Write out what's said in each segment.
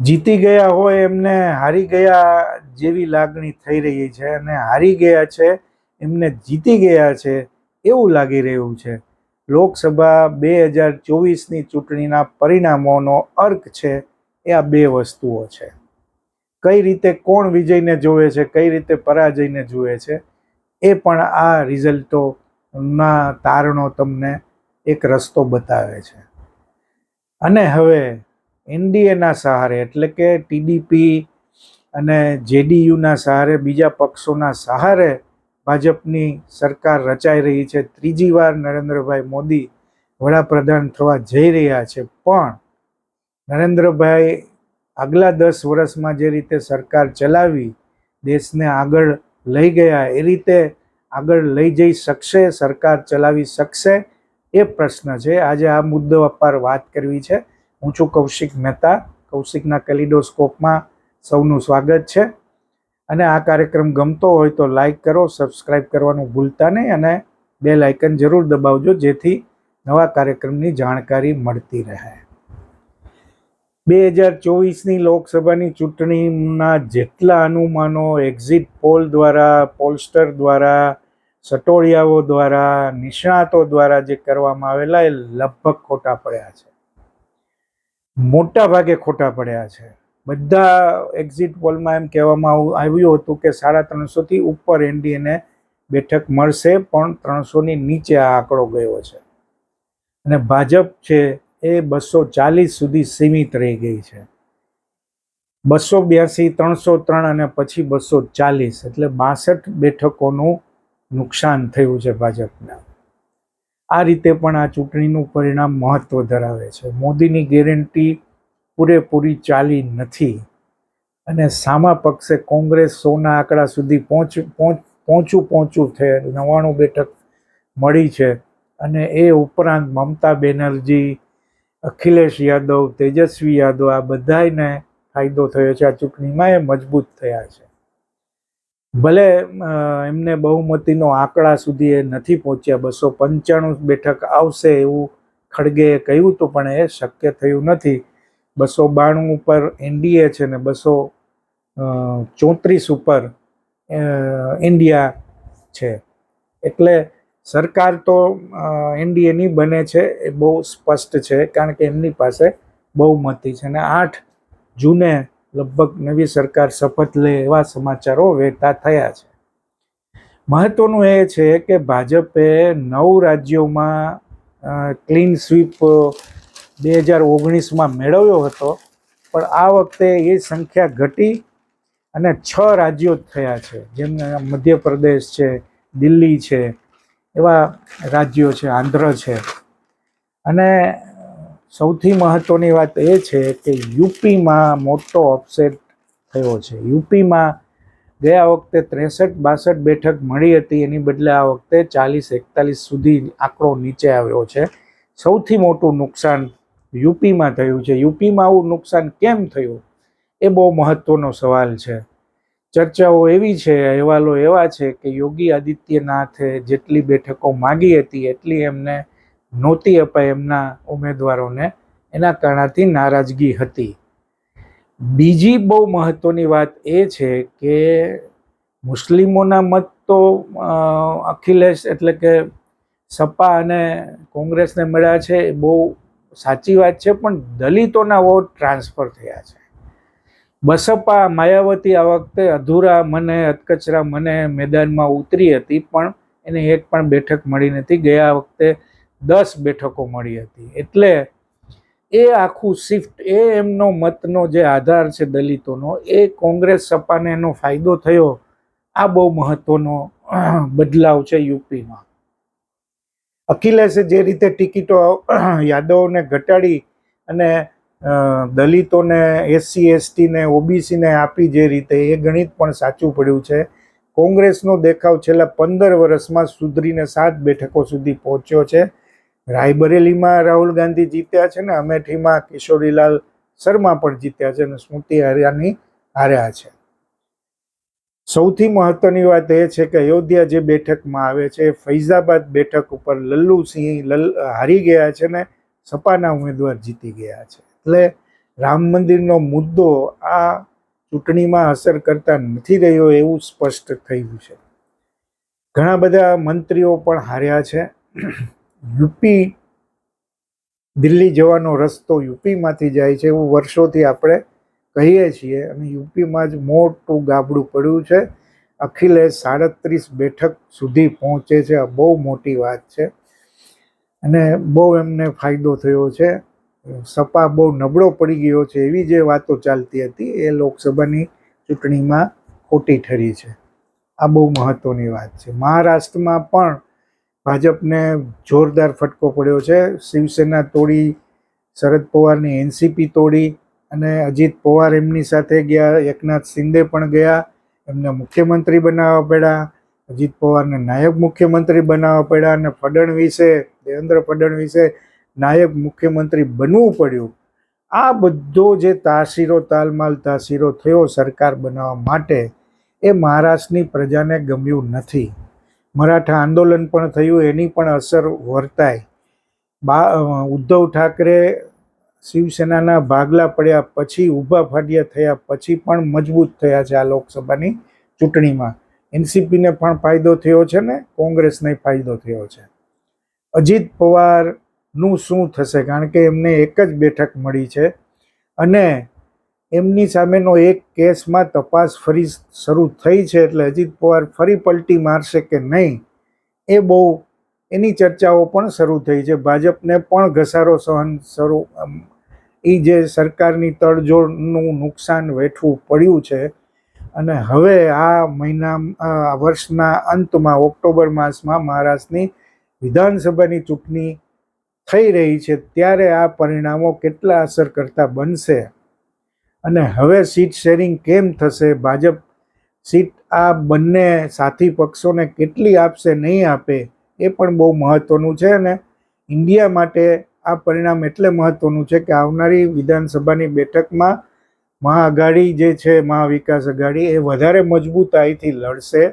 જીતી ગયા હોય એમને હારી ગયા જેવી લાગણી થઈ રહી છે અને હારી ગયા છે, એમને જીતી ગયા છે એવું લાગી રહ્યું છે. લોકસભા બે હજાર ચોવીસની ચૂંટણીના પરિણામોનો અર્ક છે એ આ બે વસ્તુઓ છે. કઈ રીતે કોણ વિજયને જોવે છે, કઈ રીતે પરાજયને જુએ છે, એ પણ આ રિઝલ્ટોના તારણો તમને એક રસ્તો બતાવે છે. અને હવે એનડીએના સહારે, એટલે કે ટીડીપી અને જેડીયુના સહારે, બીજા પક્ષોના સહારે ભાજપની સરકાર રચાઈ રહી છે. ત્રીજી વાર નરેન્દ્રભાઈ મોદી વડાપ્રધાન થવા જઈ રહ્યા છે. પણ નરેન્દ્રભાઈ આગલા દસ વર્ષમાં જે રીતે સરકાર ચલાવી, દેશને આગળ લઈ ગયા, એ રીતે આગળ લઈ જઈ શકશે, સરકાર ચલાવી શકશે, એ પ્રશ્ન છે. આજે આ મુદ્દો પર વાત કરવી છે. હું છું કૌશિક મહેતા, કૌશિકના કેલિડોસ્કોપમાં સૌનું સ્વાગત છે. અને આ કાર્યક્રમ ગમતો હોય તો લાઈક કરો સબસ્ક્રાઈબ કરવાનું ભૂલતા નહીં અને બે લાઇકન જરૂર દબાવજો, જેથી નવા કાર્યક્રમની જાણકારી મળતી રહે. બે હજાર ચોવીસની લોકસભાની ચૂંટણીના જેટલા અનુમાનો એક્ઝિટ પોલ દ્વારા પોલસ્ટર દ્વારા સટોડિયાઓ દ્વારા, નિષ્ણાતો દ્વારા જે કરવામાં આવેલા એ લગભગ ખોટા પડ્યા છે. મોટા ભાગે ખોટા પડ્યા છે. બધા એક્ઝિટ પોલમાં એમ કહેવામાં આવ- આવ્યું હતું કે સાડા ત્રણસોથી ઉપર એનડીએને બેઠક મળશે, પણ ત્રણસોની નીચે આ આંકડો ગયો છે. અને ભાજપ છે એ બસો ચાલીસ સુધી સીમિત રહી ગઈ છે. બસો બ્યાસી, ત્રણસો ત્રણ અને પછી બસો ચાલીસ, એટલે બાસઠ બેઠકોનું નુકસાન થયું છે ભાજપને. આ રીતે પણ આ ચૂંટણીનું પરિણામ મહત્ત્વ ધરાવે છે. મોદીની ગેરંટી પૂરેપૂરી ચાલી નથી અને સામા પક્ષે કોંગ્રેસ સોના આંકડા સુધી પહોંચ પહોંચ, પહોંચું છે નવ્વાણું બેઠક મળી છે અને એ ઉપરાંત મમતા બેનર્જી, અખિલેશ યાદવ, તેજસ્વી યાદવ આ બધાયને ફાયદો થયો છે. આ ચૂંટણીમાં એ મજબૂત થયા છે. ભલે એમને બહુમતીનો આંકડા સુધી એ નથી પહોંચ્યા. બસો પંચાણું બેઠક આવશે એવું ખડગેએ કહ્યું હતું, પણ એ શક્ય થયું નથી. બસો બાણું ઉપર એનડીએ છે ને બસો ચોત્રીસ ઉપર ઇન્ડિયા છે. એટલે સરકાર તો એનડીએની બને છે એ બહુ સ્પષ્ટ છે, કારણ કે એમની પાસે બહુમતી છે. અને આઠ જૂને લગભગ નવી સરકાર શપથ લે એવા સમાચારો વહેતા થયા છે. મહત્વનું એ છે કે ભાજપે નવ રાજ્યોમાં ક્લીન સ્વીપ બે હજાર ઓગણીસમાં મેળવ્યો હતો, પણ આ વખતે એ સંખ્યા ઘટી અને છ રાજ્યો થયા છે. જેમ મધ્યપ્રદેશ છે, દિલ્હી છે, એવા રાજ્યો છે, આંધ્ર છે. અને સૌથી મહત્ત્વની વાત એ છે કે યુપીમાં મોટો અપસેટ થયો છે. યુપીમાં ગયા વખતે ત્રેસઠ બાસઠ બેઠક મળી હતી. એની બદલે આ વખતે ચાલીસ એકતાલીસ સુધી આંકડો નીચે આવ્યો છે. સૌથી મોટું નુકસાન યુપીમાં થયું છે. યુપીમાં આવું નુકસાન કેમ થયું? એ બહુ મહત્વનો સવાલ છે. ચર્ચાઓ એવી છે, અહેવાલો એવા છે કે યોગી આદિત્યનાથે જેટલી બેઠકો માગી હતી, એટલી એમને નહોતી અપાઈ એમના ઉમેદવારોને. એના કારણથી નારાજગી હતી. બીજી બહુ મહત્વની વાત એ છે કે મુસ્લિમોના મત તો અખિલેશ એટલે કે સપા અને કોંગ્રેસને મળ્યા છે એ બહુ સાચી વાત છે, પણ દલિતોના વોટ ટ્રાન્સફર થયા છે. બસપા માયાવતી આ વખતે અધૂરા મને અધકચરા મને મેદાનમાં ઉતરી હતી, પણ એને એક પણ બેઠક મળી નથી. ગયા વખતે દસ બેઠકો મળી હતી. એટલે એ આખું શિફ્ટ એ એમનો મતનો જે આધાર છે દલિતોનો, એ કોંગ્રેસ સપાને એનો ફાયદો થયો. આ બહુ મહત્વનો બદલાવ છે યુપીમાં. અખિલેશે જે રીતે ટિકિટો યાદવોને ઘટાડી અને દલિતોને એસસી, એસટીને, ઓબીસીને આપી જે રીતે, એ ગણિત પણ સાચું પડ્યું છે. કોંગ્રેસનો દેખાવ છેલ્લા પંદર વર્ષમાં સુધરીને સાત બેઠકો સુધી પહોંચ્યો છે. રાયબરેલીમાં રાહુલ ગાંધી જીત્યા છે ને, અમેઠીમાં કિશોરીલાલ શર્મા પણ જીત્યા છે અને સ્મૃતિ હરિયાની હાર્યા છે. સૌથી મહત્વની વાત એ છે કે અયોધ્યા જે બેઠકમાં આવે છે, ફૈઝાબાદ બેઠક ઉપર લલ્લુસિંહ લલ હારી ગયા છે ને, સપાના ઉમેદવાર જીતી ગયા છે. એટલે રામ મંદિરનો મુદ્દો આ ચૂંટણીમાં અસર કરતા નથી રહ્યો એવું સ્પષ્ટ થયું છે. ઘણા બધા મંત્રીઓ પણ હાર્યા છે. યુપી દિલ્હી જવાનો રસ્તો યુપીમાંથી જાય છે એવું વર્ષોથી આપણે કહીએ છીએ અને યુપીમાં જ મોટું ગાબડું પડ્યું છે. અખિલેશ સાડત્રીસ બેઠક સુધી પહોંચે છે, આ બહુ મોટી વાત છે. અને બહુ એમને ફાયદો થયો છે. સપા બહુ નબળો પડી ગયો છે, એવી જે વાતો ચાલતી હતી, એ લોકસભાની ચૂંટણીમાં ખોટી ઠરી છે. આ બહુ મહત્ત્વની વાત છે. મહારાષ્ટ્રમાં પણ ભાજપને જોરદાર ફટકો પડ્યો છે. શિવસેના તોડી, શરદ પવારની એનસીપી તોડી અને અજીત પવાર એમની સાથે ગયા. એકનાથ શિંદે પણ ગયા. એમને મુખ્યમંત્રી બનાવવા પડ્યા. અજીત પવારને નાયબ મુખ્યમંત્રી બનાવવા પડ્યા અને ફડણવીસે, દેવેન્દ્ર ફડણવીસે નાયબ મુખ્યમંત્રી બનવું પડ્યું. આ બધો જે તાસીરો, તાલમાલ તાસીરો થયો સરકાર બનાવવા માટે, એ મહારાષ્ટ્રની પ્રજાને ગમ્યું નથી. મરાઠા આંદોલન પણ થયું, એની પણ અસર વર્તાય. બા ઉદ્ધવ ઠાકરે શિવસેનાના ભાગલા પડ્યા પછી, ઊભા ફાટ્યા થયા પછી પણ મજબૂત થયા છે આ લોકસભાની ચૂંટણીમાં. એનસીપીને પણ ફાયદો થયો છે ને? કોંગ્રેસને ફાયદો થયો છે. અજીત પવારનું શું થશે? કારણ કે એમને એક જ બેઠક મળી છે. અને એમની સામેનો એક કેસમાં તપાસ ફરી શરૂ થઈ છે એટલે અજીત પવાર ફરી પલટી મારશે કે નહીં, એ બહુ એની ચર્ચાઓ પણ શરૂ થઈ છે. ભાજપને પણ ઘસારો સહન શરૂ એ જે સરકારની તડજોડનું નુકસાન વેઠવું પડ્યું છે અને હવે આ મહિના વર્ષના અંતમાં, ઓક્ટોબર માસમાં મહારાષ્ટ્રની વિધાનસભાની ચૂંટણી થઈ રહી છે. ત્યારે આ પરિણામો કેટલા અસર કરતા બનશે? અને હવે સીટ શેરિંગ કેમ થશે? ભાજપ સીટ આ બંને સાથી પક્ષોને કેટલી આપશે, નહીં આપે, એ પણ બહુ મહત્ત્વનું છે અને ઇન્ડિયા માટે આ પરિણામ એટલે મહત્ત્વનું છે કે આવનારી વિધાનસભાની બેઠકમાં મહાઆઘાડી જે છે, મહાવિકાસ આઘાડી, એ વધારે મજબૂતાઈથી લડશે.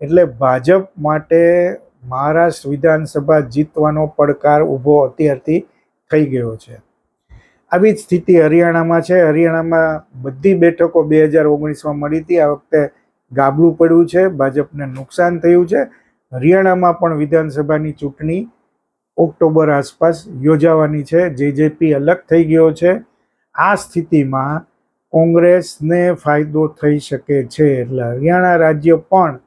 એટલે ભાજપ માટે મહારાષ્ટ્ર વિધાનસભા જીતવાનો પડકાર ઊભો અત્યારથી થઈ ગયો છે. આવી જ સ્થિતિ હરિયાણામાં છે. હરિયાણામાં બધી બેઠકો બે હજાર ઓગણીસમાં મળી હતી. આ વખતે ગાબડું પડ્યું છે. ભાજપને નુકસાન થયું છે. હરિયાણામાં પણ વિધાનસભાની ચૂંટણી ઓક્ટોબર આસપાસ યોજાવાની છે. જેજેપી અલગ થઈ ગયો છે. આ સ્થિતિમાં કોંગ્રેસને ફાયદો થઈ શકે છે. એટલે હરિયાણા રાજ્ય પણ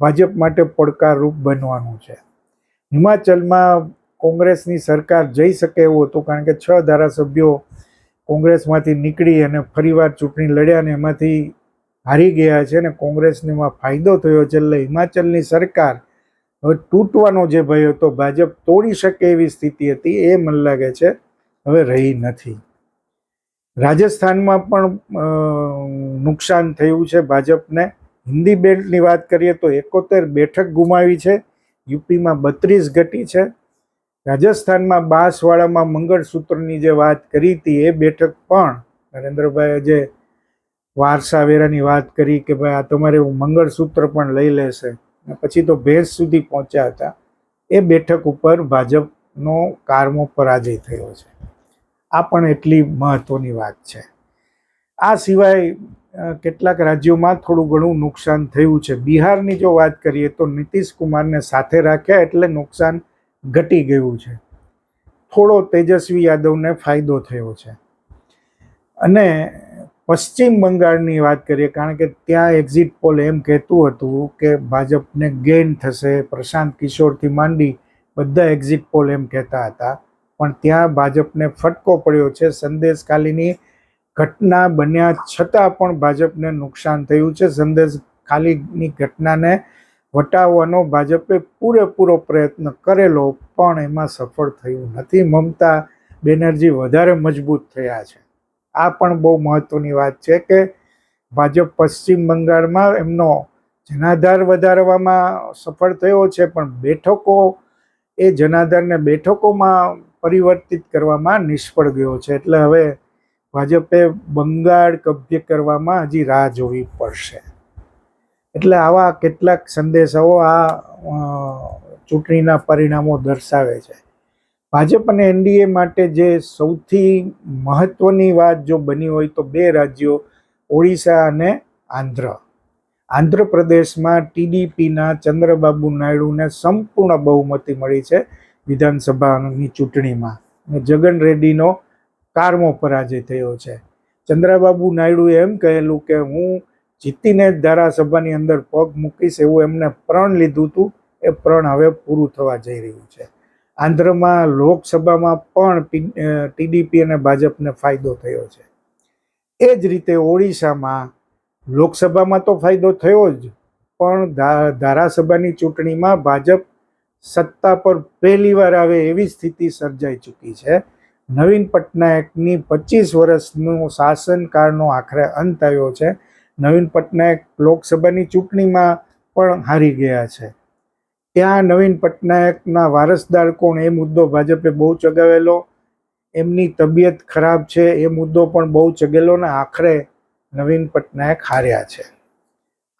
ભાજપ માટે પડકારરૂપ બનવાનું છે. હિમાચલમાં કોંગ્રેસની સરકાર જઈ શકે એવું હતું કારણ કે છ ધારાસભ્યો કોંગ્રેસમાંથી નીકળી અને ફરીવાર ચૂંટણી લડ્યા ને એમાંથી હારી ગયા છે અને કોંગ્રેસને એમાં ફાયદો થયો છે એટલે હિમાચલની સરકાર હવે તૂટવાનો જે ભય હતો, ભાજપ તોડી શકે એવી સ્થિતિ હતી એ મને લાગે છે હવે રહી નથી. રાજસ્થાનમાં પણ નુકસાન થયું છે ભાજપને. હિન્દી બેલ્ટની વાત કરીએ તો એકોતેર બેઠક ગુમાવી છે. યુપીમાં બત્રીસ ઘટી છે. રાજસ્થાનમાં બાંસવાડામાં મંગળસૂત્રની જે વાત કરી હતી, એ બેઠક પણ નરેન્દ્રભાઈએ જે વારસા વેરાની વાત કરી કે ભાઈ આ તમારે મંગળસૂત્ર પણ લઈ લેશે. પછી તો ભેંસ સુધી પહોંચ્યા હતા. એ બેઠક ઉપર ભાજપનો કારમો પરાજય થયો છે. આ પણ એટલી મહત્ત્વની વાત છે. આ સિવાય કેટલાક રાજ્યોમાં થોડું ઘણું નુકસાન થયું છે. બિહારની જો વાત કરીએ તો નીતિશ કુમારને સાથે રાખ્યા એટલે નુકસાન ઘટી ગયું છે. થોડો તેજસ્વી યાદવને ફાયદો થયો છે. અને પશ્ચિમ બંગાળની વાત કરીએ, કારણ કે ત્યાં એક્ઝિટ પોલ એમ કહેતું હતું કે ભાજપને ગેઇન થશે, પ્રશાંત કિશોરથી માંડી બધા એક્ઝિટ પોલ એમ કહેતા હતા. પણ ત્યાં ભાજપને ફટકો પડ્યો છે. સંદેશ ખાલીની ઘટના બન્યા છતાં પણ ભાજપને નુકસાન થયું છે. સંદેશ ખાલીની ઘટનાને વટાવવાનો ભાજપે પૂરેપૂરો પ્રયત્ન કરેલો, પણ એમાં સફળ થયું નથી. મમતા બેનર્જી વધારે મજબૂત થયા છે. આ પણ બહુ મહત્ત્વની વાત છે કે, ભાજપ પશ્ચિમ બંગાળમાં એમનો જનાધાર વધારવામાં સફળ થયો છે, પણ બેઠકો, એ જનાધારને બેઠકોમાં પરિવર્તિત કરવામાં નિષ્ફળ ગયો છે. એટલે હવે ભાજપે બંગાળ કબ્જે કરવામાં હજી રાહ જોવી પડશે. એટલે આવા કેટલાક સંદેશાઓ આ ચૂંટણીના પરિણામો દર્શાવે છે. ભાજપ અને એનડીએ માટે જે સૌથી મહત્વની વાત જો બની હોય તો બે રાજ્યો, ઓડિશા અને આંધ્ર. આંધ્રપ્રદેશમાં ટીડીપીના ચંદ્રબાબુ નાયડુને સંપૂર્ણ બહુમતી મળી છે વિધાનસભાની ચૂંટણીમાં. અને જગન રેડ્ડીનો કારમો પરાજય થયો છે. ચંદ્રબાબુ નાયડુએ એમ કહેલું કે હું જીતીને જ ધારાસભાની અંદર પગ મૂકીશ એવું એમને પ્રણ લીધું હતું. એ પ્રણ હવે પૂરું થવા જઈ રહ્યું છે. આંધ્રમાં લોકસભામાં પણ ટીડીપી અને ભાજપને ફાયદો થયો છે. એ જ રીતે ઓડિશામાં લોકસભામાં તો ફાયદો થયો જ, પણ ધારાસભાની ચૂંટણીમાં ભાજપ સત્તા પર પહેલીવાર આવે એવી સ્થિતિ સર્જાઈ ચૂકી છે. નવીન પટનાયકની પચીસ વર્ષનું શાસનકાળનો આખરે અંત આવ્યો છે. નવીન પટનાયક લોકસભાની ચૂંટણીમાં પણ હારી ગયા છે. ત્યાં નવીન પટનાયકના વારસદાર કોણ એ મુદ્દો ભાજપે બહુ ચગાવેલો. એમની તબિયત ખરાબ છે, એ મુદ્દો પણ બહુ ચગેલો ને આખરે નવીન પટનાયક હાર્યા છે.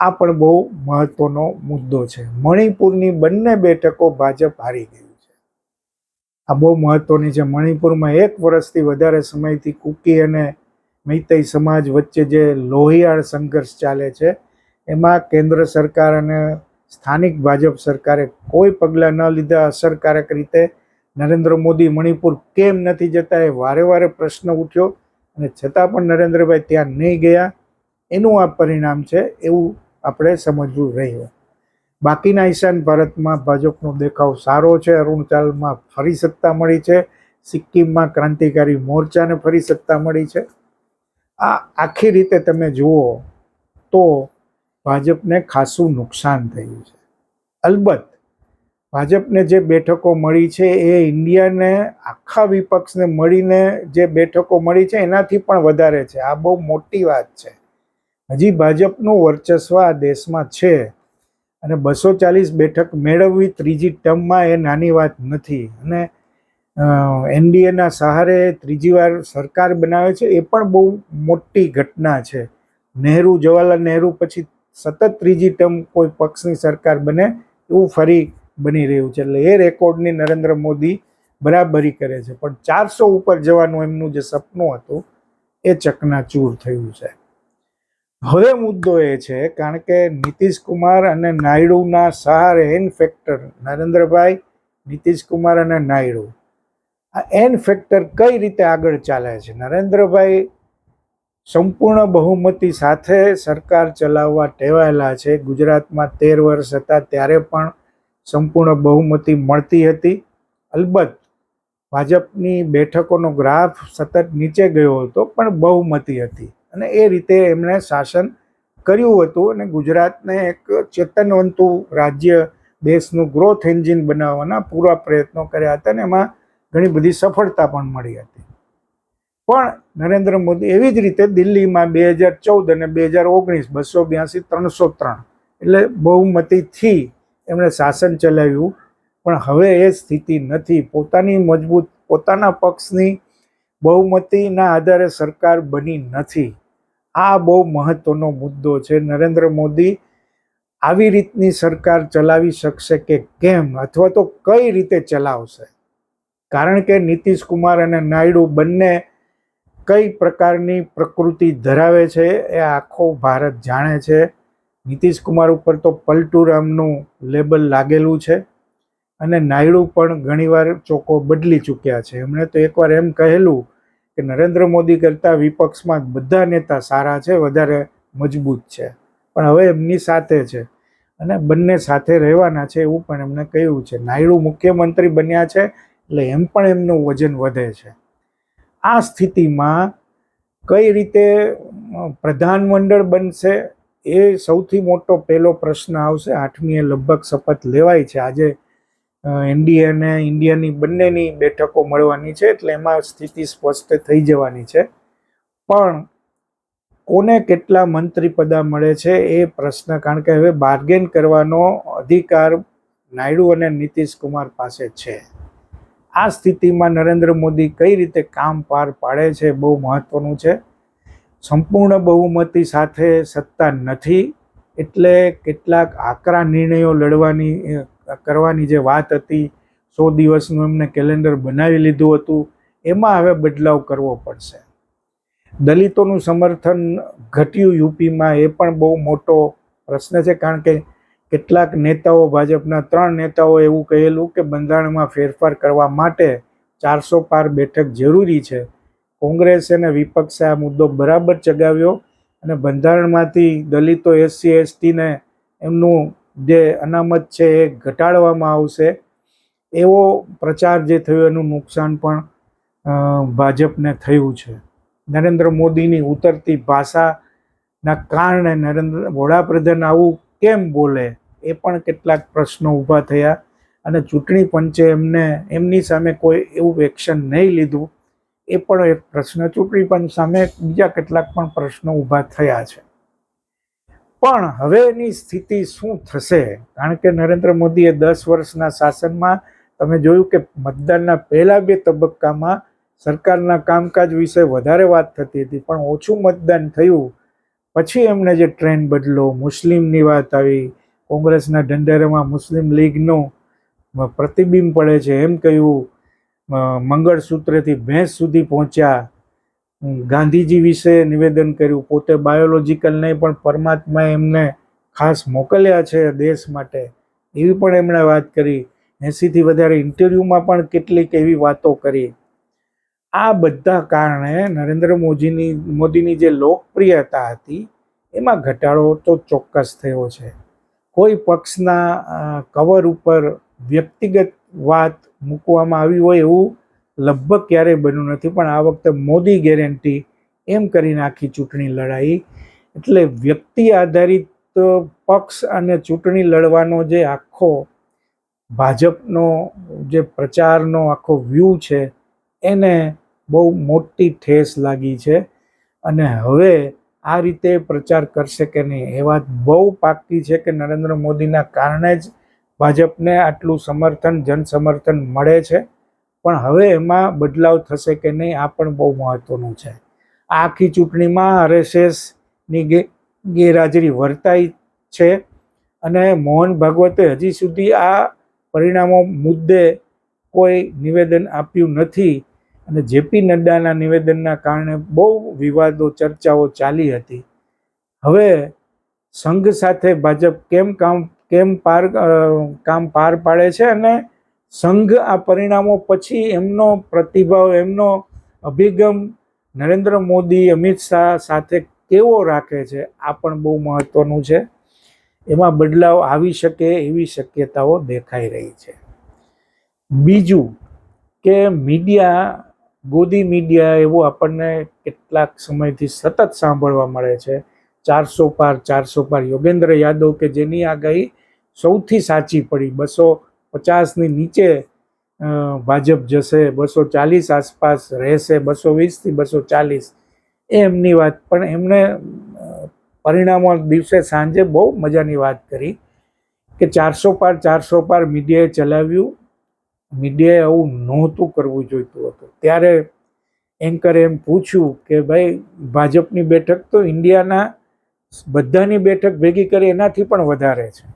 આ પણ બહુ મહત્વનો મુદ્દો છે. મણિપુરની બંને બેઠકો ભાજપ હારી ગયું છે. આ બહુ મહત્વની છે. મણિપુરમાં એક વર્ષથી વધારે સમયથી કુકી અને મૈતઈ સમાજ વચ્ચે જે લોહિયાળ સંઘર્ષ ચાલે છે, એમાં કેન્દ્ર સરકાર અને સ્થાનિક ભાજપ સરકારે કોઈ પગલાં ન લીધા. અસરકારક રીતે નરેન્દ્ર મોદી મણિપુર કેમ નથી જતા એ વારે વારે પ્રશ્ન ઉઠ્યો અને છતાં પણ નરેન્દ્રભાઈ ત્યાં નહીં ગયા. એનું આ પરિણામ છે એવું આપણે સમજવું રહ્યું. બાકીના ઈશાન ભારતમાં ભાજપનો દેખાવ સારો છે. અરુણાચલમાં ફરી સત્તા મળી છે. સિક્કિમમાં ક્રાંતિકારી મોરચાને ફરી સત્તા મળી છે. આ આખી રીતે તમે જુઓ તો ભાજપને ખાસું નુકસાન થયું છે. અલબત્ત, ભાજપને જે બેઠકો મળી છે એ ઇન્ડિયાને, આખા વિપક્ષને મળીને જે બેઠકો મળી છે એનાથી પણ વધારે છે. આ બહુ મોટી વાત છે. હજી ભાજપનું વર્ચસ્વ આ દેશમાં છે અને બસો ચાલીસ બેઠક મેળવવી ત્રીજી ટર્મમાં એ નાની વાત નથી. અને એનડીએના સહારે ત્રીજી વાર સરકાર બનાવે છે, એ પણ બહુ મોટી ઘટના છે. નહેરુ, જવાહરલાલ નહેરુ પછી સતત ત્રીજી ટર્મ કોઈ પક્ષની સરકાર બને, એવું ફરી બની રહ્યું છે. એટલે એ રેકોર્ડની નરેન્દ્ર મોદી બરાબરી કરે છે. પણ ચારસો ઉપર જવાનું એમનું જે સપનું હતું, એ ચકનાચૂર થયું છે. હવે મુદ્દો એ છે, કારણ કે નીતિશ કુમાર અને નાયડુના સહારે એન ફેક્ટર નરેન્દ્રભાઈ નીતિશ કુમાર અને નાયડુ આ એન ફેક્ટર કઈ રીતે આગળ ચાલે છે? નરેન્દ્રભાઈ સંપૂર્ણ બહુમતી સાથે સરકાર ચલાવવા ટેવાયેલા છે. ગુજરાતમાં તેર વર્ષ હતા ત્યારે પણ સંપૂર્ણ બહુમતી મળતી હતી. અલબત્ત ભાજપની બેઠકોનો ગ્રાફ સતત નીચે ગયો હતો, પણ બહુમતી હતી અને એ રીતે એમણે શાસન કર્યું હતું અને ગુજરાતને એક ચેતનવંતું રાજ્ય દેશનું ગ્રોથ એન્જિન બનાવવાના પૂરા પ્રયત્નો કર્યા હતા અને એમાં ઘણી બધી સફળતા પણ મળી હતી. પણ નરેન્દ્ર મોદી એવી જ રીતે દિલ્હીમાં બે હજાર ચૌદ અને બે હજાર ઓગણીસ બસો બ્યાસી ત્રણસો ત્રણ એટલે બહુમતીથી એમણે શાસન ચલાવ્યું. પણ હવે એ સ્થિતિ નથી. પોતાની મજબૂત, પોતાના પક્ષની બહુમતીના આધારે સરકાર બની નથી. આ બહુ મહત્વનો મુદ્દો છે. નરેન્દ્ર મોદી આવી રીતની સરકાર ચલાવી શકશે કે કેમ? અથવા તો કઈ રીતે ચલાવશે? કારણ કે નીતિશ કુમાર અને નાયડુ બંને કઈ પ્રકારની પ્રકૃતિ ધરાવે છે એ આખો ભારત જાણે છે. નીતિશ કુમાર ઉપર તો પલટુરામનું લેબલ લાગેલું છે અને નાયડુ પણ ઘણીવાર ચોકો બદલી ચૂક્યા છે. એમણે તો એકવાર એમ કહેલું કે નરેન્દ્ર મોદી કરતાં વિપક્ષમાં બધા નેતા સારા છે, વધારે મજબૂત છે. પણ હવે એમની સાથે છે અને બંને સાથે રહેવાના છે એવું પણ એમણે કહ્યું છે. નાયડુ મુખ્યમંત્રી બન્યા છે એટલે એમ પણ એમનું વજન વધે છે. આ સ્થિતિમાં કઈ રીતે પ્રધાનમંડળ બનશે એ સૌથી મોટો પહેલો પ્રશ્ન આવશે. આઠમીએ લગભગ શપથ લેવાય છે. આજે એનડીએ અને ઇન્ડિયાની બંનેની બેઠકો મળવાની છે એટલે એમાં સ્થિતિ સ્પષ્ટ થઈ જવાની છે. પણ કોને કેટલા મંત્રી પદા મળે છે એ પ્રશ્ન, કારણ કે હવે બાર્ગેન કરવાનો અધિકાર નાયડુ અને નીતિશ કુમાર પાસે છે. આ સ્થિતિમાં નરેન્દ્ર મોદી કઈ રીતે કામ પાર પાડે છે બહુ મહત્વનું છે. સંપૂર્ણ બહુમતી સાથે સત્તા નથી એટલે કેટલાક આકરા નિર્ણયો લડવાની કરવાની જે વાત હતી, સો દિવસનું એમને કેલેન્ડર બનાવી લીધું હતું, એમાં હવે બદલાવ કરવો પડશે. દલિતોનું સમર્થન ઘટ્યું યુપીમાં એ પણ બહુ મોટો પ્રશ્ન છે, કારણ કે કેટલાક નેતાઓ ભાજપના ત્રણ નેતાઓ એવું કહેલું કે બંધારણમાં ફેરફાર કરવા માટે ચારસો પાર બેઠક જરૂરી છે. કોંગ્રેસ અને વિપક્ષે આ મુદ્દો બરાબર ચગાવ્યો અને બંધારણમાંથી દલિતો એસસી, એસટીને એમનું જે અનામત છે એ ઘટાડવામાં આવશે. એવો પ્રચાર જે થયો એનું નુકસાન પણ ભાજપને થયું છે. નરેન્દ્ર મોદીની ઉતરતી ભાષાના કારણે નરેન્દ્ર, વડાપ્રધાન આવું કેમ બોલે? એ પણ કેટલાક પ્રશ્નો ઊભા થયા અને ચૂંટણી પંચે એમને, એમની સામે કોઈ એવું એક્શન નહીં લીધું. એ પણ એક પ્રશ્ન. ચૂંટણી પંચ સામે બીજા કેટલાક પણ પ્રશ્નો ઊભા થયા છે. પણ હવે એની સ્થિતિ શું થશે? કારણ કે નરેન્દ્ર મોદીએ દસ વર્ષના શાસનમાં તમે જોયું કે મતદાનના પહેલા બે તબક્કામાં સરકારના કામકાજ વિશે વધારે વાત થતી હતી, પણ ઓછું મતદાન થયું. પછી એમણે જે ટ્રેન્ડ બદલો, મુસ્લિમની વાત આવી, કોંગ્રેસના ઢંઢેરામાં મુસ્લિમ લીગનું પ્રતિબિંબ પડે છે, એમ કહ્યું મંગળસૂત્રથી ભેંસ સુધી પહોંચ્યા. ગાંધીજી વિશે નિવેદન કર્યું, પોતે બાયોલોજીકલ નહીં, પણ પરમાત્માએ એમને ખાસ મોકલ્યા છે દેશ માટે. એવી પણ એમણે વાત કરી. એંસીથી વધારે ઇન્ટરવ્યૂમાં પણ કેટલીક એવી વાતો કરી. આ બધા કારણે નરેન્દ્ર મોદીની મોદીની જે લોકપ્રિયતા હતી, એમાં ઘટાડો તો ચોક્કસ થયો છે. કોઈ પક્ષના કવર ઉપર વ્યક્તિગત વાત મૂકવામાં આવી હોય એવું લગભગ ક્યારેય બન્યું નથી, પણ આ વખતે મોદી ગેરંટી એમ કરીને આખી ચૂંટણી લડાઈ. એટલે વ્યક્તિ આધારિત પક્ષ અને ચૂંટણી લડવાનો જે આખો ભાજપનો જે પ્રચારનો આખો વ્યૂ છે, એને બહુ મોટી ઠેસ લાગી છે. અને હવે આ રીતે પ્રચાર કરશે કે નહીં, એ વાત બહુ પાકી છે કે નરેન્દ્ર મોદીના કારણે જ ભાજપને આટલું સમર્થન, જનસમર્થન મળે છે. પણ હવે એમાં બદલાવ થશે કે નહીં, આ પણ બહુ મહત્વનું છે. આખી ચૂંટણીમાં આરએસએસની ગેરહાજરી વર્તાઈ છે અને મોહન ભાગવતે હજી સુધી આ પરિણામો મુદ્દે કોઈ નિવેદન આપ્યું નથી. અને જેપી નડ્ડાના નિવેદનના કારણે બહુ વિવાદો, ચર્ચાઓ ચાલી હતી. હવે સંઘ સાથે ભાજપ કેમ કામ, કેમ પાર કામ પાર પાડે છે અને સંઘ આ પરિણામો પછી એમનો પ્રતિભાવ, એમનો અભિગમ નરેન્દ્ર મોદી, અમિત શાહ સાથે કેવો રાખે છે, આ પણ બહુ મહત્વનું છે. એમાં બદલાવ આવી શકે એવી શક્યતાઓ દેખાઈ રહી છે. બીજું કે મીડિયા ગોદી મીડિયા એવું આપણને કેટલાક સમયથી સતત સાંભળવા મળે છે. ચારસો પાર ચારસો પાર. યોગેન્દ્ર યાદવ કે જેની આગાહી સૌથી સાચી પડી. બસો પચાસની નીચે ભાજપ જશે, બસો ચાલીસ આસપાસ રહેશે, બસો વીસથી બસો ચાલીસ. એ એમની વાત, પણ એમણે પરિણામો દિવસે સાંજે બહુ મજાની વાત કરી કે ચારસો પાર ચારસો પાર મીડિયાએ ચલાવ્યું. મીડિયાએ આવું નહોતું કરવું જોઈતું હતું. ત્યારે એન્કરે એમ પૂછ્યું કે ભાઈ, ભાજપની બેઠક તો ઇન્ડિયાના બધાની બેઠક ભેગી કરી એનાથી પણ વધારે છે.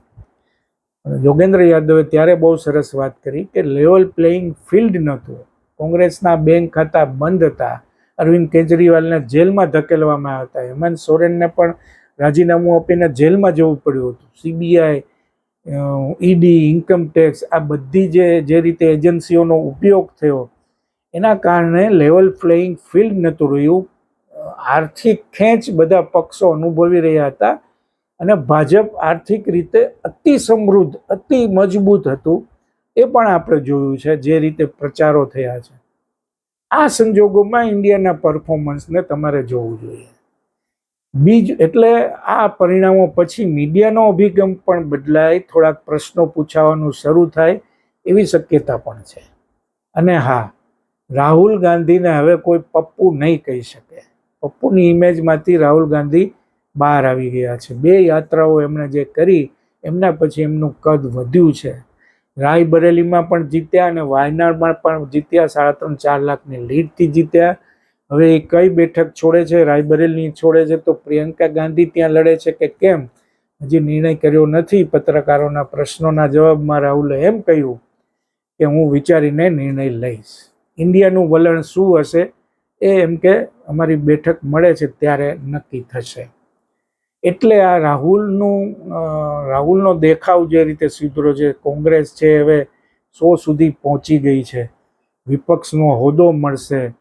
યોગેન્દ્ર યાદવે ત્યારે બહુ સરસ વાત કરી કે લેવલ પ્લેઇંગ ફિલ્ડ નહોતું. કોંગ્રેસના બેંક ખાતા બંધ હતા. અરવિંદ કેજરીવાલને જેલમાં ધકેલવામાં આવ્યા હતા. હેમંત સોરેનને પણ રાજીનામું આપીને જેલમાં જવું પડ્યું હતું. સીબીઆઈ ઈડી ઇન્કમ ટેક્સ આ બધી જે જે રીતે એજન્સીઓનો ઉપયોગ થયો, એના કારણે લેવલ પ્લેઇંગ ફિલ્ડ નહોતું રહ્યું. આર્થિક ખેંચ બધા પક્ષો અનુભવી રહ્યા હતા અને ભાજપ આર્થિક રીતે અતિ સમૃદ્ધ, અતિ મજબૂત હતું. એ પણ આપણે જોયું છે જે રીતે પ્રચારો થયા છે. આ સંજોગોમાં ઇન્ડિયાના પરફોર્મન્સને તમારે જોવું જોઈએ. બીજ એટલે આ પરિણામો પછી મીડિયાનો અભિગમ પણ બદલાય, થોડાક પ્રશ્નો પૂછાવાનું શરૂ થાય એવી શક્યતા પણ છે. અને હા, રાહુલ ગાંધીને હવે કોઈ પપ્પુ નહીં કહી શકે. પપ્પુની ઇમેજમાંથી રાહુલ ગાંધી બહાર આવી ગયા છે. બે યાત્રાઓ એમણે જે કરી, એમના પછી એમનું કદ વધ્યું છે. રાયબરેલીમાં પણ જીત્યા અને વાયનાડમાં પણ જીત્યા, સાડા ત્રણ ચાર લાખની લીડથી જીત્યા. હવે એ કઈ બેઠક છોડે છે? રાયબરેલી છોડે છે તો પ્રિયંકા ગાંધી ત્યાં લડે છે કે કેમ? હજી નિર્ણય કર્યો નથી પત્રકારોના પ્રશ્નોના જવાબમાં રાહુલે એમ કહ્યું કે હું વિચારીને નિર્ણય લઈશ. ઇન્ડિયાનું વલણ શું હશે? એ એમ કે અમારી બેઠક મળે છે ત્યારે નક્કી થશે. એટલે આ રાહુલનું રાહુલનો દેખાવ જે રીતે સુધરો છે, કોંગ્રેસ છે, હવે સો સુધી પહોંચી ગઈ છે. વિપક્ષનો હોદ્દો મળશે.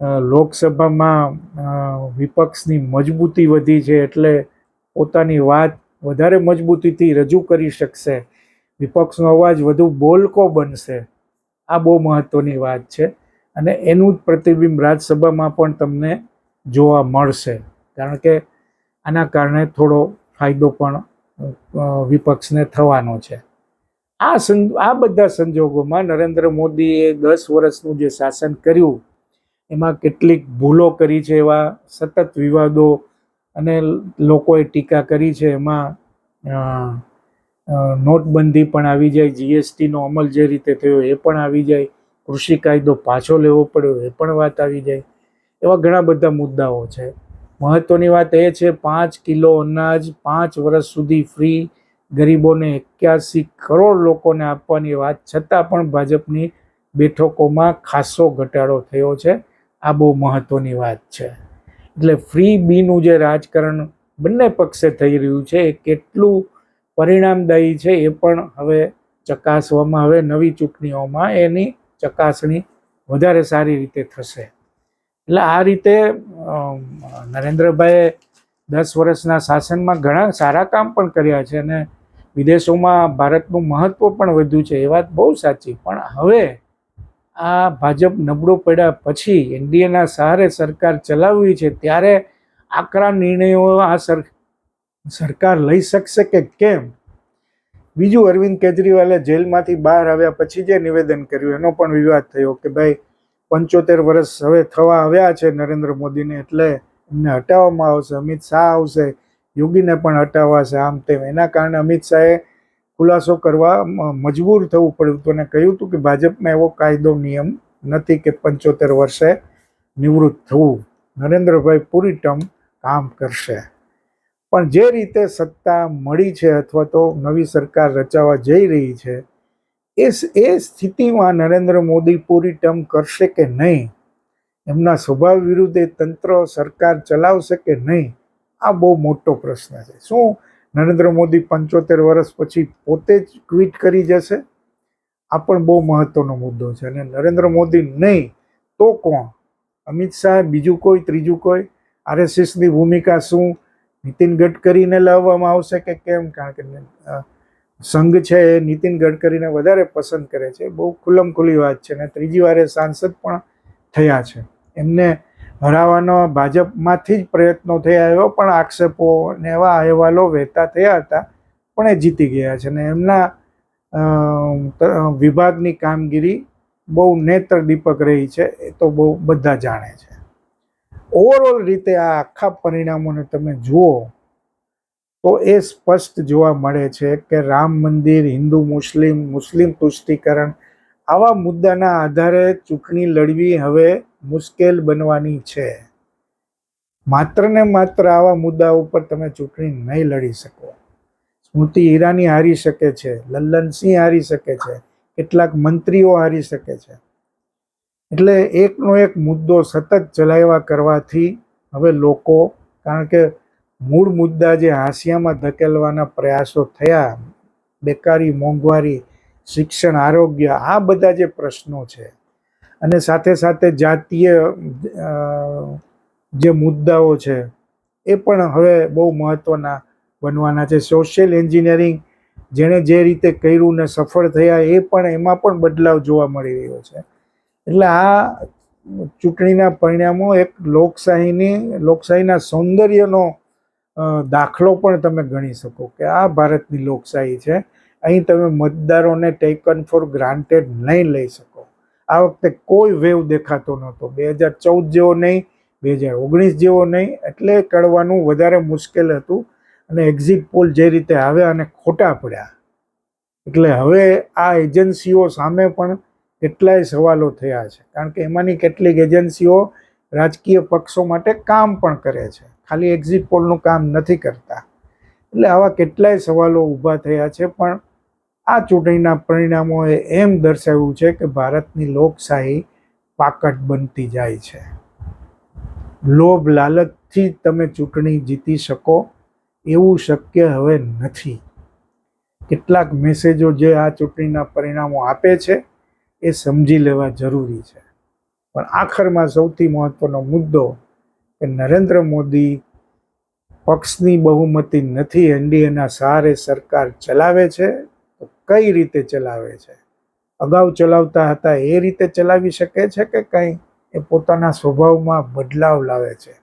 લોકસભામાં વિપક્ષની મજબૂતી વધી છે એટલે પોતાની વાત વધારે મજબૂતીથી રજૂ કરી શકશે. વિપક્ષનો અવાજ વધુ બોલકો બનશે. આ બહુ મહત્ત્વની વાત છે અને એનું જ પ્રતિબિંબ રાજ્યસભામાં પણ તમને જોવા મળશે. કારણ કે આના કારણે થોડો ફાયદો પણ વિપક્ષને થવાનો છે. આ સં આ બધા સંજોગોમાં નરેન્દ્ર મોદીએ દસ વર્ષનું જે શાસન કર્યું એમાં કેટલીક ભૂલો કરી છે એવા સતત વિવાદો અને લોકોએ ટીકા કરી છે એમાં નોટબંધી પણ આવી જાય, જીએસટીનો અમલ જે રીતે થયો એ પણ આવી જાય, કૃષિ કાયદો પાછો લેવો પડ્યો એ પણ વાત આવી જાય, એવા ઘણા બધા મુદ્દાઓ છે. મહત્વની વાત એ છે, પાંચ કિલો અનાજ પાંચ વર્ષ સુધી ફ્રી ગરીબોને એક્યાસી કરોડ લોકોને આપવાની વાત છતાં પણ ભાજપની બેઠકોમાં ખાસો ઘટાડો થયો છે. આ બહુ મહત્વની વાત છે. એટલે ફ્રી બીનું જે રાજકારણ બંને પક્ષે થઈ રહ્યું છે, એ કેટલું પરિણામદાયી છે એ પણ હવે ચકાસવામાં, હવે નવી ચૂંટણીઓમાં એની ચકાસણી વધારે સારી રીતે થશે. એટલે આ રીતે નરેન્દ્રભાઈએ દસ વર્ષના શાસનમાં ઘણા સારા કામ પણ કર્યા છે અને વિદેશોમાં ભારતનું મહત્ત્વ પણ વધ્યું છે, એ વાત બહુ સાચી. પણ હવે આ ભાજપ નબળું પડ્યા પછી એનડીએના સહારે સરકાર ચલાવવી છે, ત્યારે આકરા નિર્ણયો આ સર, સરકાર લઈ શકશે કે કેમ? બીજું અરવિંદ કેજરીવાલે જેલમાંથી બહાર આવ્યા પછી જે નિવેદન કર્યું, એનો પણ વિવાદ થયો કે ભાઈ, પંચોતેર વર્ષ હવે થવા આવ્યા છે નરેન્દ્ર મોદીને, એટલે એમને હટાવવામાં આવશે, અમિત શાહ આવશે, યોગીને પણ હટાવાશે, આમ તેમ. એના કારણે અમિત શાહે ખુલાસો કરવા મજબૂર થવું પડ્યું હતું અને કહ્યું હતું કે ભાજપમાં એવો કાયદો નિયમ નથી કે પંચોતેર વર્ષે નિવૃત્ત થવું. નરેન્દ્રભાઈ પૂરી ટર્મ કામ કરશે. પણ જે રીતે સત્તા મળી છે અથવા તો નવી સરકાર રચાવા જઈ રહી છે, એ એ સ્થિતિમાં નરેન્દ્ર મોદી પૂરી ટર્મ કરશે કે નહીં? એમના સ્વભાવ વિરુદ્ધ એ તંત્ર સરકાર ચલાવશે કે નહીં? આ બહુ મોટો પ્રશ્ન છે. શું નરેન્દ્ર મોદી પંચોતેર વર્ષ પછી પોતે જ ટ્વીટ કરી જશે. આ પણ બહુ મહત્વનો મુદ્દો છે અને નરેન્દ્ર મોદી નહીં તો કોણ? અમિત શાહ, બીજું કોઈ, ત્રીજું કોઈ? આરએસએસની ભૂમિકા શું? નીતિન ગડકરીને લાવવામાં આવશે કે કેમ? કારણ કે સંઘ છે એ નીતિન ગડકરીને વધારે પસંદ કરે છે. બહુ ખુલ્લમ ખુલ્લી વાત છે અને ત્રીજી વાર સાંસદ પણ થયા છે. એમને હરાવવાનો ભાજપમાંથી જ પ્રયત્નો થયા એવા પણ આક્ષેપો ને એવા અહેવાલો વહેતા થયા હતા, પણ એ જીતી ગયા છે. અને એમના વિભાગની કામગીરી બહુ નેત્ર દીપક રહી છે, એ તો બહુ બધા જાણે છે. ઓવરઓલ રીતે આ આખા પરિણામોને તમે જુઓ, તો એ સ્પષ્ટ જોવા મળે છે કે રામ મંદિર, હિન્દુ, મુસ્લિમ મુસ્લિમ તુષ્ટિકરણ આવા મુદ્દાના આધારે ચૂંટણી લડવી હવે મુશ્કેલ બનવાની છે. માત્ર ને માત્ર આવા મુદ્દા ઉપર તમે ચૂંટણી નહીં લડી શકો. સ્મૃતિ ઈરાની હારી શકે છે, લલ્લનસિંહ હારી શકે છે, કેટલાક મંત્રીઓ હારી શકે છે. એટલે એકનો એક મુદ્દો સતત ચલાવ્યા કરવાથી હવે લોકો, કારણ કે મૂળ મુદ્દા જે હાંસિયામાં ધકેલવાના પ્રયાસો થયા, બેકારી, મોંઘવારી, શિક્ષણ, આરોગ્ય, આ બધા જે પ્રશ્નો છે અને સાથે સાથે જાતીય જે મુદ્દાઓ છે, એ પણ હવે બહુ મહત્ત્વના બનવાના છે. સોશિયલ એન્જિનિયરિંગ જેણે જે રીતે કર્યું ને સફળ થયા, એ પણ એમાં પણ બદલાવ જોવા મળી રહ્યો છે. એટલે આ ચૂંટણીના પરિણામો એક લોકશાહીની, લોકશાહીના સૌંદર્યનો દાખલો પણ તમે ગણી શકો કે આ ભારતની લોકશાહી છે. અહીં તમે મતદારોને ટેકન ફોર ગ્રાન્ટેડ નહીં લઈ શકો. આ વખતે કોઈ વેવ દેખાતો નહોતો. બે હજાર ચૌદ જેવો નહીં, બે હજાર ઓગણીસ જેવો નહીં. એટલે કળવાનું વધારે મુશ્કેલ હતું અને એક્ઝિટ પોલ જે રીતે આવ્યા અને ખોટા પડ્યા. એટલે હવે આ એજન્સીઓ સામે પણ કેટલાય સવાલો થયા છે. કારણ કે એમાંની કેટલીક એજન્સીઓ રાજકીય પક્ષો માટે કામ પણ કરે છે. ખાલી એક્ઝિટ પોલનું કામ નથી કરતા. એટલે આવા કેટલાય સવાલો ઊભા થયા છે. પણ આ ચૂંટણીના પરિણામોએ એમ દર્શાવ્યું છે કે ભારતની લોકશાહી પાકટ બનતી જાય છે. લોભ લાલચથી તમે ચૂંટણી જીતી શકો એવું શક્ય હવે નથી. કેટલાક મેસેજો જે આ ચૂંટણીના પરિણામો આપે છે એ સમજી લેવા જરૂરી છે. પણ આખરમાં સૌથી મહત્વનો મુદ્દો કે નરેન્દ્ર મોદી પક્ષની બહુમતી નથી, એનડીએના સહારે સરકાર ચલાવે છે કઈ રીતે ચલાવે છે? અગાઉ ચલાવતા હતા, એ રીતે ચલાવી શકે છે કે કંઈ? એ પોતાના સ્વભાવમાં બદલાવ લાવે છે.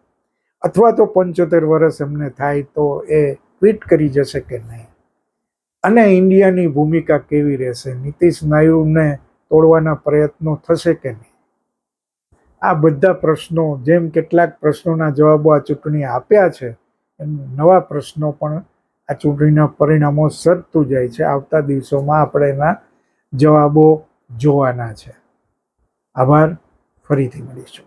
અથવા તો પંચોતેર વર્ષ એમને થાય તો એ ટ્વીટ કરી જશે કે નહીં? અને ઇન્ડિયાની ભૂમિકા કેવી રહેશે? નીતિશ નાયુને તોડવાના પ્રયત્નો થશે કે નહીં? આ બધા પ્રશ્નો, જેમ કેટલાક પ્રશ્નોના જવાબો આ ચૂંટણી આપ્યા છે, એમ નવા પ્રશ્નો પણ આ ચૂંટણીના પરિણામો સરતું જાય છે. આવતા દિવસોમાં આપણે એના જવાબો જોવાના છે. આભાર. ફરીથી મળીશું.